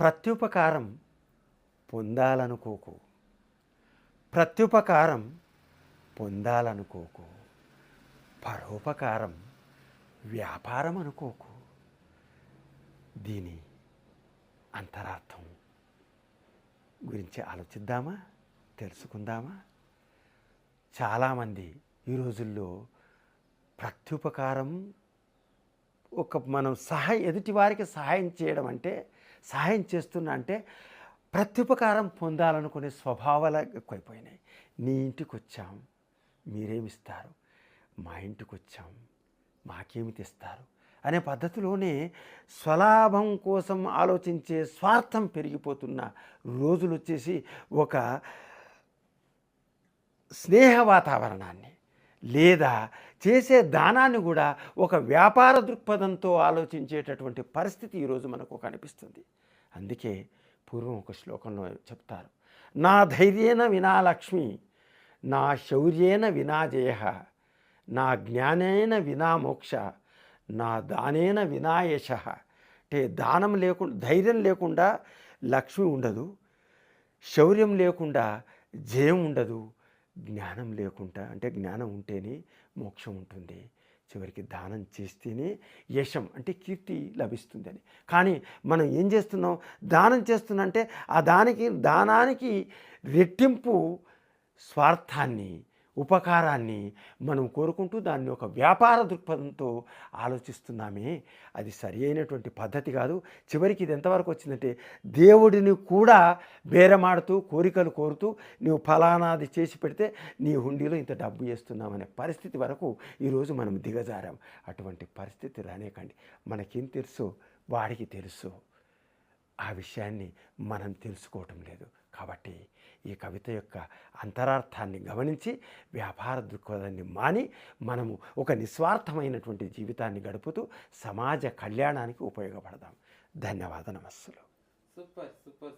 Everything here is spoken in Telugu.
ప్రత్యుపకారం పొందాలనుకోకు. ప్రత్యుపకారం పొందాలనుకోకు. పరోపకారం వ్యాపారం అనుకోకు దీని అంతరార్థం గురించి ఆలోచిద్దామా? తెలుసుకుందామా? చాలామంది ఈ రోజుల్లో ప్రత్యుపకారం ఒక మనం సహాయం ఎదుటి వారికి సహాయం చేయడం అంటే సహాయం చేస్తున్నా అంటే ప్రత్యుపకారం పొందాలనుకునే స్వభావాలు ఎక్కువైపోయినాయి. నీ ఇంటికి వచ్చాం మీరేమిస్తారు? మా ఇంటికి వచ్చాం మాకేమి తెస్తారు? అనే పద్ధతిలోనే స్వలాభం కోసం ఆలోచించే స్వార్థం పెరిగిపోతున్న రోజులు వచ్చేసి ఒక స్నేహ వాతావరణాన్ని లేదా చేసే దానాన్ని కూడా ఒక వ్యాపార దృక్పథంతో ఆలోచించేటటువంటి పరిస్థితి ఈరోజు మనకు కనిపిస్తుంది. అందుకే పూర్వం ఒక శ్లోకంలో చెప్తారు నా ధైర్యేన వినా లక్ష్మి నా శౌర్యేన వినా జయ నా జ్ఞానేన వినా మోక్ష నా దానేన వినా యశ. అంటే దానం లేకుండా ధైర్యం లేకుండా లక్ష్మి ఉండదు శౌర్యం లేకుండా జయం ఉండదు జ్ఞానం లేకుండా అంటే జ్ఞానం ఉంటేనే మోక్షం ఉంటుంది. చివరికి దానం చేస్తేనే యశం అంటే కీర్తి లభిస్తుందని కానీ మనం ఏం చేస్తున్నాం? దానం చేస్తున్నంటే ఆ దానికి దానానికి రెట్టింపు స్వార్థాన్ని ఉపకారాన్ని మనం కోరుకుంటూ దాన్ని ఒక వ్యాపార దృక్పథంతో ఆలోచిస్తున్నామే. అది సరి అయినటువంటి పద్ధతి కాదు. చివరికి ఇది ఎంతవరకు వచ్చిందంటే దేవుడిని కూడా బేరమాడుతూ కోరికలు కోరుతూ నువ్వు ఫలానాది చేసి పెడితే నీ హుండీలో ఇంత డబ్బు వేస్తున్నామనే పరిస్థితి వరకు ఈరోజు మనం దిగజారాం. అటువంటి పరిస్థితి రానేకండి. మనకేం తెలుసు? వాడికి తెలుసు. ఆ విషయాన్ని మనం తెలుసుకోవటం లేదు. కాబట్టి ఈ కవిత యొక్క అంతరార్థాన్ని గమనించి వ్యాపార దృక్పథాన్ని మాని మనము ఒక నిస్వార్థమైనటువంటి జీవితాన్ని గడుపుతూ సమాజ కళ్యాణానికి ఉపయోగపడదాం. ధన్యవాద నమస్సులు. Super super.